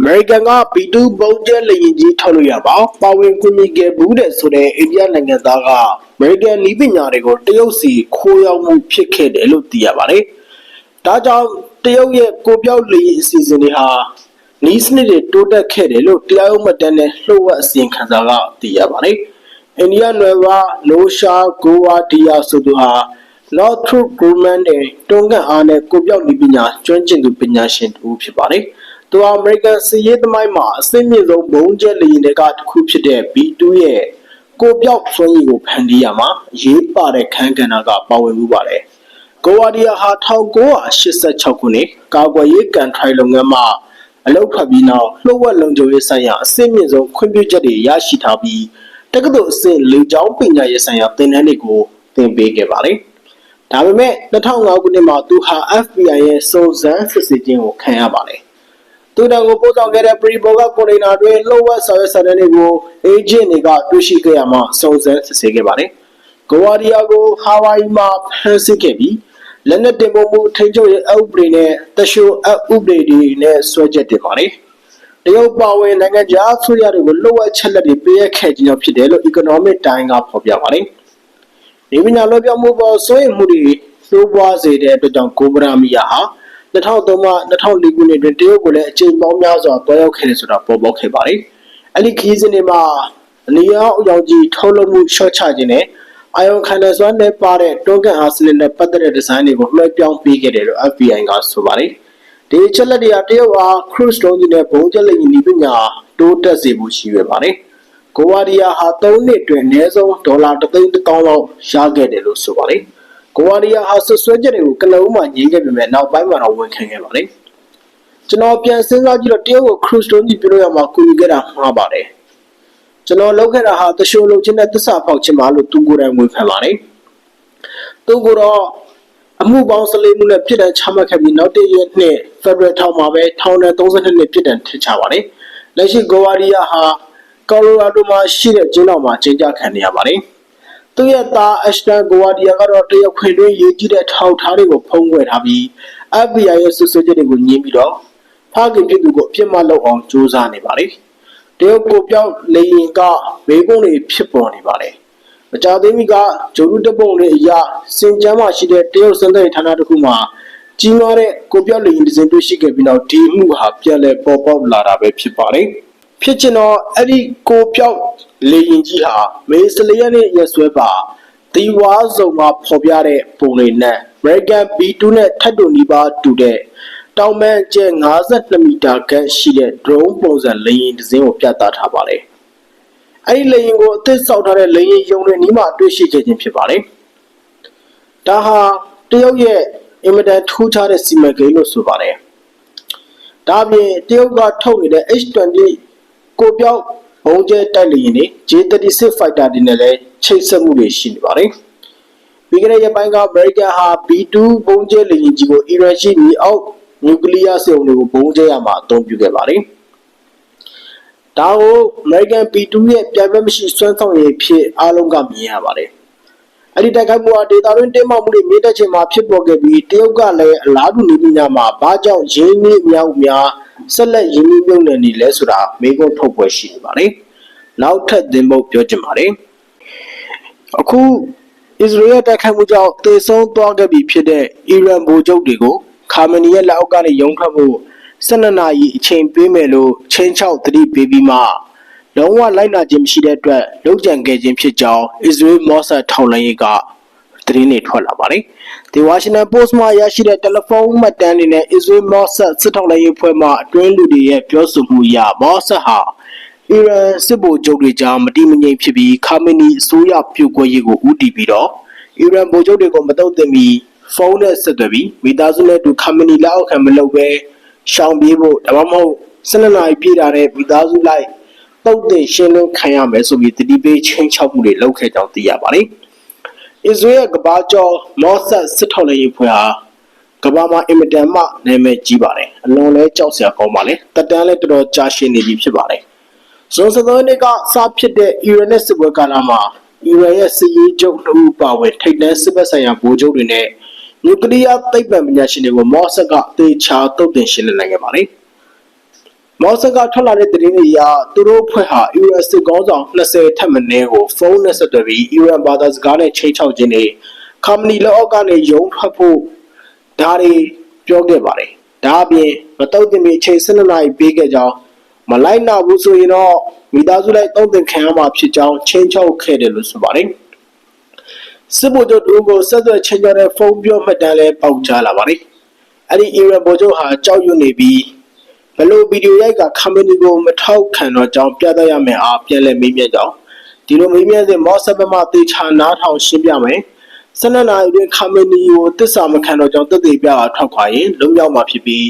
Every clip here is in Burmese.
အမေရိကန်က B2 ဘုံကျဲလေရင်ကြီးထုတ်လို့ရပါပါဝင်ကူညီခဲ့ဘူးတဲ့ဆိုတဲ့အိန္ဒိယနိုင်ငံသားကအမေရိကန်နီးပညာတွေကိုတရုတ်စီခိုးရောက်မှုဖြစ်ခဲ့တယ်လို့သိရပါတယ်။ဒါကြောင့်တရုတ်ရဲ့ကိုပြောက်လေရင်အစီအစဉ်တွေဟာနီးစနစ်တွေတိုးတက်ခဲ့တယ်လို့တရားရုံးမှတ်တမ်းနဲ့လှုပ်ဝက်အစီရင်ခံစာကသိရပါတယ်။အိန္ဒိယနယ်ကလိုရှာဂိုဝါဒီယာဆိုသူဟာ Northrop Grumman နဲ့တွန်းကန်အားနဲ့ကိုပြောက်နီးပညာကျွမ်းကျင်သူပညာရှင်တူဖြစ်ပါတယ်။ သူဟာအမေရိကန်စီးရေးသမိုင်းမှာအဆင့်မြင့်ဆုံးဘုံကျက်လေယာဉ်တွေကတစ်ခုဖြစ်တဲ့ B2 ရဲ့ကိုပြောက်စွမ်းရည်ကိုဖန်တီးရမှာအရေးပါတဲ့ခန်းကဏ္ဍကပါဝင်မှုပါတယ်။ကိုဝါဒီယာဟာ1986ခုနှစ်ကာကွယ်ရေးကန်ထရိုင်လုပ်ငန်းမှာအလုပ်ထွက်ပြီးနောက်လှုပ်ဝက်လုံခြုံရေးဆိုင်ရာအဆင့်မြင့်ဆုံးခွင့်ပြုချက်တွေရရှိထားပြီးတက္ကသိုလ်အဆင့်လေကြောင်းပညာရေးဆိုင်ရာသင်တန်းတွေကိုသင်ပေးခဲ့ပါတယ်။ဒါပေမဲ့2005ခုနှစ်မှာသူဟာ FBI ရဲ့စုံစမ်းစစ်ဆေးခြင်းကိုခံရပါတယ်။ သူတန်ကိုပို့ဆောင်ခဲ့တဲ့ pre-board ကွန်တိန်နာတွင်လှုပ်ဝက်ဆောင်ရွက်စာတမ်းတွေကို agent တွေကတွေ့ရှိခဲ့ရမှစုံစမ်းစစ်ဆေးခဲ့ပါတယ်။ဂိုဝါဒီယာကိုဟာဝိုင်မှာဖမ်းဆီးခဲ့ပြီးလက်နက်တင်ပို့မှုထိန်းချုပ်ရေးအဥပဒေနဲ့တရှိုအဥပဒေတွေနဲ့ဆွဲချက်တင်ပါတယ်။တရုတ်ပါဝင်နိုင်ငံခြားဆိုရတွေကိုလှုပ်ဝက်ချက်လက်တွေပေးရခဲ့ခြင်းကြောင့်ဖြစ်တယ်လို့ economic time ကဖော်ပြပါတယ်။ဒီပညာလွှဲပြောင်းမှုပေါ်စိုးရိမ်မှုတွေသိုးပွားစေတဲ့အတွက်ကြောင့်ကိုဗရာမီယာဟာ 2003မှ2004ခုနှစ်တွင်တရုတ်ကိုလည်းအချိန်ပေါင်းများစွာတွားရောက်ခဲ့တယ်ဆိုတာပေါ်ပေါက်ခဲ့ပါတယ်။အဲ့ဒီခီးစဉ်တွေမှာအနီရောင်အယောင်ကြီးထုတ်လုပ်မှုရှော့ချခြင်းနဲ့အာယုံခန္ဓာစွမ်းနဲ့ပါတဲ့တိုးကန်အားစနစ်နဲ့ပတ်သက်တဲ့ဒီဇိုင်းတွေကိုလွှဲပြောင်းပေးခဲ့တယ်လို့ FBI ကဆိုပါတယ်။ဒီချက်လက်တွေကတရုတ်အား cruise တုံးကြီးနဲ့ဘုံချက်လက်ရည်နီးပညာတိုးတက်စေဖို့ရှိရပါတယ်။ကိုဝါဒီယာဟာ3နှစ်တွင်အနည်းဆုံးဒေါ်လာ3သိန်းတောင်းလောက်ရခဲ့တယ်လို့ဆိုပါတယ်။ ကိုဝါဒီယာဟာဆွဆွဲချက်တွေကိုကနဦးမှညှိခဲ့ပေမဲ့နောက်ပိုင်းမှာတော့ဝန်ခံခဲ့ပါတယ်။ကျွန်တော်ပြန်စဉ်းစားကြည့်တော့တရုတ်ကို cruise တုံးကြီးပြလို့ရမှာကူညီခဲ့တာမှားပါတယ်။ကျွန်တော်လုပ်ခဲ့တာဟာတရှိုးလုပ်ခြင်းနဲ့သစ္စာဖောက်ခြင်းပါလို့သူကိုယ်တိုင်ဝန်ခံပါတယ်။သူကတော့အမှုပေါင်း14မှုနဲ့ပြည်တံချမှတ်ခဲ့ပြီးနောက်တည့်ရက်နှစ် Federal ထောင်မှာပဲထောင်နဲ့32နှစ်ပြည်တံထစ်ချပါတယ်။လက်ရှိဂိုဝါရီယာဟာကော်လိုရာဒိုမှာရှိတဲ့ကျင်းတော်မှာကျင်းပခံနေရပါတယ်။ သူရဲ့သားအက်ရှ်တန်ဂိုဝါဒီယာကတော့တရုတ်ခွင်တွင်းရေးကြီးတဲ့ထောက်ထားတွေကိုဖုံးကွယ်ထားပြီး FBI ရဲ့ဆွဆွချက်တွေကိုညှင်းပြီးတော့ဖခင်ဖြစ်သူကိုအပြစ်မလုပ်အောင်ကြိုးစားနေပါတယ်။တရုတ်ကိုပြောက်လေရင်ကဘေးကုန်းတွေဖြစ်ပေါ်နေပါတယ်။မကြသေးမီကဂျိုရုတပုံတွေအရစင်ကြမ်းမှရှိတဲ့တရုတ်စံတဲ့ဌာနတစ်ခုမှာကြီးမားတဲ့ကိုပြောက်လေရင်ဒီဇိုင်းတွေ့ရှိခဲ့ပြီးနောက်ဒီမှုဟာပြန်လည်ပေါ်ပေါက်လာတာပဲဖြစ်ပါတယ်။ ဖြစ်ချင်တော့အဲ့ဒီကိုပြောက်လေရင်ကြီးဟာမေစလီယန်ရဲ့ရဆွဲပါဒီဝါစုံမှာဖော်ပြတဲ့ပုံတွေနဲ့ American B2 နဲ့ထပ်တူနီးပါးတူတဲ့တောင်ပန်းကျဲ52မီတာခန့်ရှိတဲ့ drone ပုံစံလေယာဉ်တစ်စင်းကိုပြသထားပါတယ်။အဲဒီလေယာဉ်ကိုအသစ်ဆောက်ထားတဲ့လေယာဉ်ယုံတွေနီးမှတွေ့ရှိခဲ့ခြင်းဖြစ်ပါတယ်။ဒါဟာတရုတ်ရဲ့အင်မတန်ထူးခြားတဲ့စီမံကိန်းလို့ဆိုပါတယ်။ဒါပြင်တရုတ်ကထုတ်နေတဲ့ H20 ကိုပြောက်ဘုံကျဲတိုက်လေယာဉ်တွေ J36 fighter တွေနဲ့လည်းချိတ်ဆက်မှုတွေရှိနေပါတယ်။ပြီးခဲ့တဲ့ရက်ပိုင်းက American ဟာ B2 ဘုံကျဲလေယာဉ်ကြီးကိုအီရန်ရှိမြေအောက်နျူကလ িয়ার စေုံတွေကိုဘုံကျဲရမှာအသုံးပြုခဲ့ပါတယ်။ဒါကို American B2 ရဲ့ပြိုင်ဘက်မရှိစွမ်းဆောင်ရည်ဖြစ်အားလုံးကမြင်ရပါတယ်။အဲ့ဒီတိုက်ခိုက်မှုဟာဒေတာတွင်တင်းမာမှုတွေမြင့်တက်ခြင်းမှာဖြစ်ပေါ်ခဲ့ပြီးတရုတ်ကလည်းအလားတူနေပညာမှာဘာကြောင့်ရင်းနှီးအများအများ ဆက်လက်ရင်းနှီးမြုပ်နှံနေလဲဆိုတာမေးခွန်းထုတ်ပွဲရှိနေပါတယ်။နောက်ထပ်သင်ဖို့ပြောချင်ပါတယ်။အခုအစ္စရေးရဲ့တိုက်ခိုက်မှုကြောင့်တေဆုံးသွားခဲ့ပြီဖြစ်တဲ့အီရန်ဗိုလ်ချုပ်တွေကိုခါမနီရဲ့လက်အောက်ကနေရုံထွက်ဖို့12နာရီအချိန်ပေးမယ်လို့ချင်းချောက်သတိပေးပြီးမှလုံးဝလိုက်နာခြင်းမရှိတဲ့အတွက်လုံခြံခဲ့ခြင်းဖြစ်ကြောင်းအစ္စရေးမော့ဆတ်ထောက်လှမ်းရေးကသတင်းတွေထွက်လာပါတယ်။ The Washington Post မှာရရှိတဲ့တယ်လီဖုန်းမှတ်တမ်းတွေနဲ့ Israel Mossad စစ်ထောက်လှမ်းရေးဖွဲ့မှအတွင်းလူတွေရဲ့ပြောဆိုမှုအရ Mossad ဟာအီရန်စစ်ဗိုလ်ချုပ်တွေကြားမတိမငြိမ်ဖြစ်ပြီးခါမနီအစိုးရပြုတ်ကွဲရေးကိုဦးတည်ပြီးတော့အီရန်ဗိုလ်ချုပ်တွေကိုမတုံ့တင်ပြီးဖုန်းနဲ့ဆက်သွယ်ပြီးမိသားစုနဲ့အတူခမနီလက်အောက်ခံမလုပ်ပဲရှောင်ပြေးဖို့ဒါမှမဟုတ်12နာရီပြည့်တာတဲ့မိသားစုလိုက်တုတ်တင်ရှင်းလင်းခံရမယ်ဆိုပြီးတတိပေးချင်းချောက်မှုတွေလုပ်ခဲ့ကြောင်းသိရပါတယ်။ အစ္စရေးကဘာကျော်မော့ဆတ်စစ်ထောက်ရေးဖွဲ့ဟာကဘာမှာအင်မတန်မှနာမည်ကြီးပါတယ်။အလွန်လဲကြောက်စရာကောင်းပါလေ။တက်တန်းလဲတော်တော်ကြာရှည်နေပြီဖြစ်ပါတယ်။ဇွန်စသောနေ့ကစဖြစ်တဲ့အီရန်နဲ့စစ်ပွဲကာလမှာအီရန်ရဲ့စစ်ရေးချုပ်နှုတ်ပါဝင်ထိပ်တန်းစစ်ဘက်ဆိုင်ရာဗိုလ်ချုပ်တွေနဲ့နျူကလ িয়ার သိပ္ပံပညာရှင်တွေကိုမော့ဆက်ကသေချာတုတ်တင်ရှင်းလင်းနိုင်ခဲ့ပါတယ်။ မော်စကထွက်လာတဲ့သတင်းတွေအရသူတို့ဖွဲ့ဟာ US စစ်ကောင်းဆောင်20ထက်မနည်းကိုဖုန်းနဲ့ဆက်သွယ်ပြီး Iran ဘာသာစကားနဲ့ချိန်ချောက်ခြင်းတွေကမ္ပဏီလက်အောက်ကနေရုံးထွက်ဖို့ဒါတွေပြောခဲ့ပါတယ်။ဒါအပြင်မတုတ်တင်ပြီးအချိန်12နာရီပေးခဲ့ကြောင်းမလိုက်နာဘူးဆိုရင်တော့မိသားစုလိုက်တုံ့တင်ခံရမှာဖြစ်ကြောင်းချင်းချောက်ခဲ့တယ်လို့ဆိုပါတယ်။စစ်ဗိုလ်ချုပ်တို့ကိုဆက်သွယ်ချင်းချောက်တဲ့ဖုန်းပြောမှတ်တမ်းလည်းပေါက်ကြားလာပါတယ်။အဲ့ဒီ Iran ဗိုလ်ချုပ်ဟာကြောက်ရွံ့နေပြီး ဘလို့ဗီဒီယိုရိုက်က company ကိုမထောက်ခံတော့ကြောင်းပြသရမယ်အားပြန်လဲမေးမြန်းကြောင်းဒီလိုမေးမြန်းစဉ်မော့ဆက်ဘမတေချာနားထောင်ရှင်းပြမယ်။12နာရီအတွင်း company ကိုတစ္ဆာမခံတော့ကြောင်းတက်သေးပြတာထောက်ခွာရင်လုံရောက်မှာဖြစ်ပြီး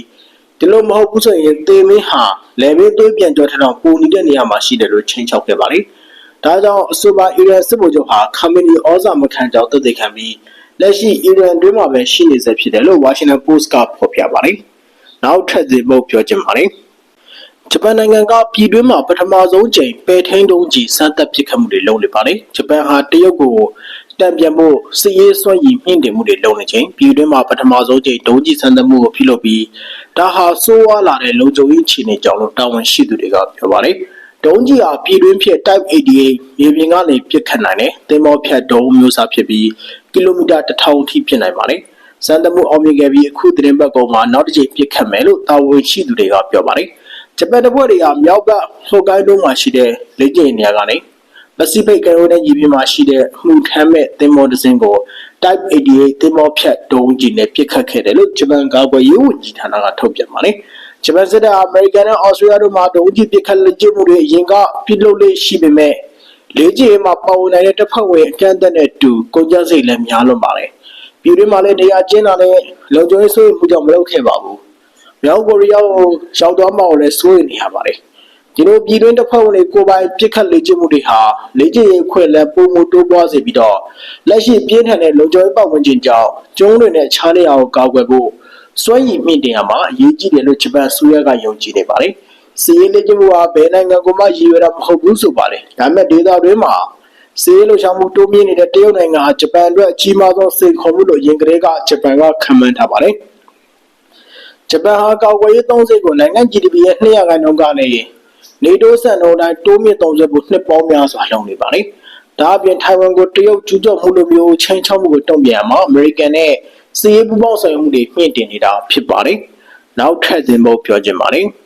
ဒီလိုမဟုတ်ဘူးဆိုရင်တေမင်းဟာလေဘေးသွေးပြန်ကြောထထောင်ပုံနေတဲ့နေရာမှာရှိတယ်လို့ချိန်ချောက်ခဲ့ပါလေ။ဒါကြောင့်အဆိုပါအီရန်စစ်ဗိုလ်ချုပ်ဟာ company ဩဇာမခံကြောင်းတက်သေးခံပြီးလက်ရှိအီရန်တွင်းမှာပဲရှိနေစေဖြစ်တယ်လို့ Washington Post ကဖော်ပြပါတယ်။ နောက်ထပ်သေးဖို့ပြောချင်ပါတယ်။ဂျပန်နိုင်ငံကပြည်တွင်းမှာပထမဆုံးချိန်ပယ်ထိန်တုံးကြီးစမ်းသပ်ပစ်ခတ်မှုတွေလုပ်နေပါတယ်။ဂျပန်ဟာတရုတ်ကိုတံပြန်ဖို့စစ်ရေးစွမ်းရည်မြင့်တင်မှုတွေလုပ်နေချိန်ပြည်တွင်းမှာပထမဆုံးချိန်ဒုံးကြီးစမ်းသပ်မှုကိုပြုလုပ်ပြီးဒါဟာဆိုးဝါးလာတဲ့လုံခြုံရေးအခြေအနေကြောင့်လို့တာဝန်ရှိသူတွေကပြောပါတယ်။ဒုံးကြီးဟာပြည်တွင်းဖြစ် Type 88မြေပြင်ကနေပစ်ခတ်နိုင်တယ်။သင်္ဘောဖြတ်ဒုံးမျိုးစားဖြစ်ပြီးကီလိုမီတာ1000အထိဖြစ်နိုင်ပါတယ်။ စမ်းသပ်မှုအောင်မြင်ခဲ့ပြီးအခုသတင်းပတ်ကောင်မှာနောက်တစ်ချိန်ပစ်ခတ်မယ်လို့တာဝန်ရှိသူတွေကပြောပါတယ်။ဂျပန်တပ်ဖွဲ့တွေကမြောက်ကဟိုကိုင်းဒုံးမှာရှိတဲ့လေ့ကျင့်နေရာကနေပစိဖိတ်ကမ်းရိုးတန်းကြီးပြင်မှာရှိတဲ့မှုထမ်းမဲ့သင်္ဘောတစ်စင်းကို Type 88သင်္ဘောဖြတ်ဒုံးကြီးနဲ့ပစ်ခတ်ခဲ့တယ်လို့ဂျပန်ကာကွယ်ရေးဝန်ကြီးဌာနကထုတ်ပြန်ပါတယ်။ဂျပန်စစ်တပ်အမေရိကန်နဲ့အော်စတြေးလျတို့မှဒုံးကြီးပစ်ခတ်လက်ကျင့်မှုတွေအရင်ကပြုလုပ်လေ့ရှိပေမဲ့လေ့ကျင့်မှာပါဝင်တဲ့တပ်ဖွဲ့ဝင်အကန့်အသတ်နဲ့တူကုန်ကျစရိတ်လည်းများလွန်ပါတယ်။ ပြည်တွင်းမှာလည်းနေရာကျင်းတာနဲ့လုံခြုံရေးဆိုးမှုကြောင့်မလုပ်ခဲ့ပါဘူး။မြောက်ကိုရီးယားကိုရောက်သွားမှလည်းစိုးရိမ်နေရပါတယ်။ဒီလိုပြည်တွင်းတစ်ဖွဲ့ဝင်တွေကိုပိုင်ပြစ်ခတ်လေ့ကျင့်မှုတွေဟာလေ့ကျင့်ရေးခွင့်လည်းပုံမတိုးပွားစေပြီးတော့လက်ရှိပြင်းထန်တဲ့လုံခြုံရေးပတ်ဝန်းကျင်ကြောင့်ကျုံးတွေနဲ့ခြားနေအောင်ကာကွယ်ဖို့စွမ်းရည်မြင့်တင်ရမှာအရေးကြီးတယ်လို့ဂျပန်ဆိုရကယုံကြည်နေပါတယ်။စီးရေးလေ့ကျင့်မှုဟာဘယ်နိုင်ငံကမှရည်ရွယ်တာမဟုတ်ဘူးဆိုပါတယ်။ဒါပေမဲ့ဒေသတွင်းမှာ စီးရေးလှုပ်ရှားမှုတိုးမြင့်နေတဲ့တရုတ်နိုင်ငံဟာဂျပန်အတွက်အကြီးမားဆုံးစိန်ခေါ်မှုလို့ယင်ကလေးကဂျပန်ကခံမှန်းထားပါတယ်။ဂျပန်ဟာကာကွယ်ရေးသုံးစိတ်ကိုနိုင်ငံ GDP ရဲ့200ရာခိုင်နှုန်းကနေနေတိုးစံနှုန်းတိုင်းတိုးမြင့်သုံးစွဲဖို့နှစ်ပေါင်းများစွာလုပ်နေပါလေ။ဒါအပြင်ထိုင်ဝမ်ကိုတရုတ်ကျူးကျော်မှုလိုမျိုးချိန်ချောက်မှုကိုတုံ့ပြန်မှာအမေရိကန်နဲ့စီးရေးပူးပေါင်းဆောင်ရွက်မှုတွေမြင့်တင်နေတာဖြစ်ပါတယ်။နောက်ထပ်သင်ဖို့ပြောချင်ပါတယ်။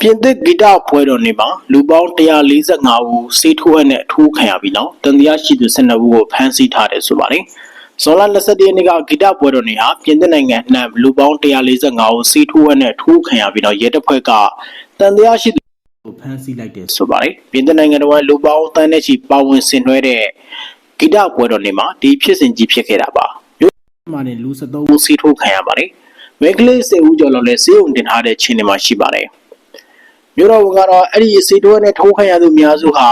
ပြင်သစ်ဂီတပွဲတော်နေ့မှာလူပေါင်း145ဦးစေးထိုးအပ်နဲ့အထိုးခံရပြီးနောက်တန်တရားရှိသူ12ဦးကိုဖမ်းဆီးထားတယ်ဆိုပါတယ်။ဇွန်လ21ရက်နေ့ကဂီတပွဲတော်နေ့ဟာပြင်သစ်နိုင်ငံနှံလူပေါင်း145ဦးစေးထိုးအပ်နဲ့ထိုးခံရပြီးတော့ရဲတပ်ဖွဲ့ကတန်တရားရှိကိုဖမ်းဆီးလိုက်တယ်ဆိုပါတယ်။ပြင်သစ်နိုင်ငံတော်ကလူပေါင်းတန်းနဲ့ချီပါဝင်ဆင်နွှဲတဲ့ဂီတပွဲတော်နေ့မှာဒီဖြစ်စဉ်ကြီးဖြစ်ခဲ့တာပါ။မြို့မှာနေလူ73ဦးစီးထိုးခံရပါတယ်။မိန်းကလေး10ဦးကျော်လောက်လည်းစေုံတင်ထားတဲ့ခြေနေမှာရှိပါတယ်။ မြို့တော်ဝန်ကတော့အဲ့ဒီစီတိုးနဲ့ထိုးခံရသူများစုဟာ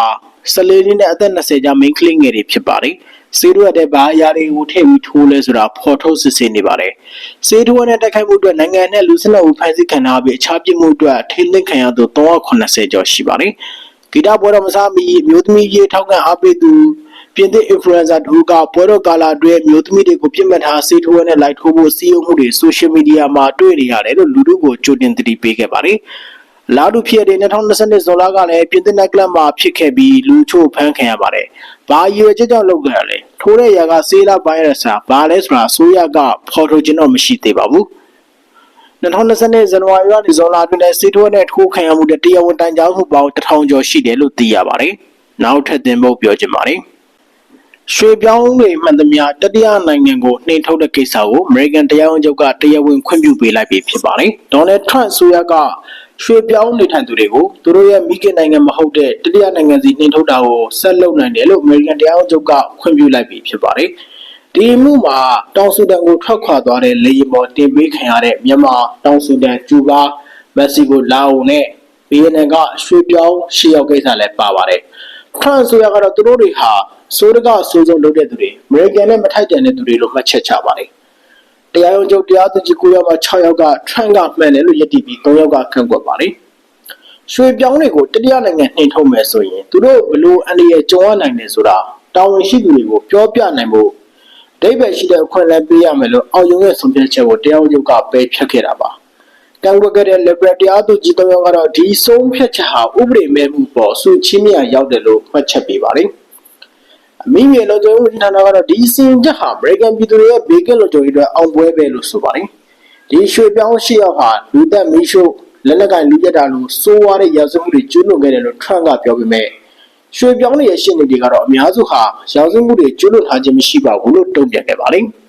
14နှစ်နဲ့အသက်20ကြားမိန်းကလေးငယ်တွေဖြစ်ပါတယ်။စေးတို့တဲ့ဘာအရာတွေကိုထည့်ပြီးထိုးလဲဆိုတာဖော်ထုတ်စစ်ဆေးနေပါတယ်။စေးတို့နဲ့တိုက်ခိုက်မှုအတွက်နိုင်ငံနဲ့လူစနစ်ကိုဖန်ဆီးခံထားပြီးအခြားပြစ်မှုအတွက်ထိန်းသိမ်းခံရသူ380ကျော်ရှိပါတယ်။ဂီတပွဲတော်မစားမီမျိုးသမီးရေးထောက်ခံအားပေးသူပြင်သစ် influencer တို့ကပွဲတော်ကာလာအတွင်းမျိုးသမီးတွေကိုပြစ်မှတ်ထားစေးထိုးနဲ့လိုက်ထိုးဖို့စီးရုံမှုတွေ social media မှာတွေ့နေရတယ်လို့လူတို့ကိုကြိုတင်သတိပေးခဲ့ပါတယ်။ လာဒူဖြစ်တဲ့2020ဇွန်လကလည်းပြင်သစ်နိုက်ကလပ်မှာဖြစ်ခဲ့ပြီးလူချို့ဖမ်းခံရပါတယ်။ဘာရွယ်ချက်ကြောင့်လုပ်ခဲ့ရလဲ။ထိုးတဲ့ຢာကဆေးလာဗိုင်းရပ်စ်ဟာဘာလဲဆိုတာအစိုးရကဖော်ထုတ်ခြင်းတော့မရှိသေးပါဘူး။2020ဇန်နဝါရီလဇွန်လအတွင်းစေထိုးနဲ့ထိုးခံရမှုတဲ့တရားဝင်တိုင်ကြားမှုပေါင်း1000ကျော်ရှိတယ်လို့သိရပါတယ်။နောက်ထပ်သင်ဖို့ပြောချင်ပါတယ်။ရွှေပြောင်းတွေမှန်သမျှတတိယနိုင်ငံကိုနှိမ်ထုတ်တဲ့ကိစ္စကိုအမေရိကန်တရားဝင်ချုပ်ကတရားဝင်ခွင့်ပြုပေးလိုက်ပြီဖြစ်ပါတယ်။ဒေါ်နယ်ထရန့်ဆိုရက ရွှေပြောင်းနေထိုင်သူတွေကိုသူတို့ရဲ့မိခင်နိုင်ငံမဟုတ်တဲ့တတိယနိုင်ငံစီနှင်ထုတ်တာကိုဆက်လုပ်နိုင်တယ်လို့အမေရိကန်တရားချုပ်ကခွင့်ပြုလိုက်ပြီဖြစ်ပါတယ်။ဒီမှုမှာတောင်ဆူဒန်ကိုထွက်ခွာသွားတဲ့လေယာဉ်ပေါ်တင်ပေးခံရတဲ့မြန်မာတောင်ဆူဒန်ကျူဘာမက္ဆီကိုလာအိုနဲ့ဗီယက်နမ်ကရွှေပြောင်းရှေ့ရောက်ကိစ္စလည်းပါပါတယ်။ဖရန့်ဆိုရကတော့သူတို့တွေဟာစိုးတကဆိုးဆုံးလုပ်တဲ့သူတွေအမေရိကန်နဲ့မထိုက်တန်တဲ့သူတွေလို့မှတ်ချက်ချပါတယ်။ တရားရုံးချုပ်တရားသူကြီး9ယောက်မှာ6ယောက်ကထရန့်ကမှန်တယ်လို့ယက်တီပြီး3ယောက်ကခန့်ကွက်ပါတယ်။ရွှေပြောင်းတွေကိုတတိယနိုင်ငံနှင်ထုတ်မယ်ဆိုရင်သူတို့ဘလို့အန္တရာယ်ကြုံရနိုင်တယ်ဆိုတာတာဝန်ရှိသူတွေကိုပြောပြနိုင်ဖို့ဒိဗယ်ရှိတဲ့အခွင့်အလမ်းပေးရမယ်လို့အောက်ရုံးရဲ့ဆုံးဖြတ်ချက်ကိုတရားရုံးချုပ်ကပယ်ဖျက်ခဲ့တာပါ။ကန့်ကွက်ခဲ့တဲ့ liberal တရားသူကြီးသုံးယောက်ကတော့ဒီဆုံးဖြတ်ချက်ဟာဥပဒေမဲ့မှုပေါ်ဆူချင်းမြရောက်တယ်လို့မှတ်ချက်ပေးပါတယ်။ အမိမြေလုံခြုံရေးဝန်ကြီးဌာနကတော့ဒီစီရင်ချက်ဟာ American ပြည်သူတွေရဲ့ဘေးကင်းလုံခြုံရေးအတွက်အောင်ပွဲပဲလို့ဆိုပါတယ်။ဒီရွှေပြောင်းရှိရောက်ဟာလူသက်မီးရှို့လက်နက်ကင်လူပြတ်တာလို့စိုးဝါးတဲ့ရာဇဝတ်မှုတွေကျူးလွန်ခဲ့တယ်လို့ Trump ကပြောပေမဲ့ရွှေပြောင်းတွေရဲ့ရှင်းနေတွေကတော့အများစုဟာရာဇဝတ်မှုတွေကျူးလွန်ထားခြင်းမရှိပါဘူးလို့တုံ့ပြန်ခဲ့ပါတယ်။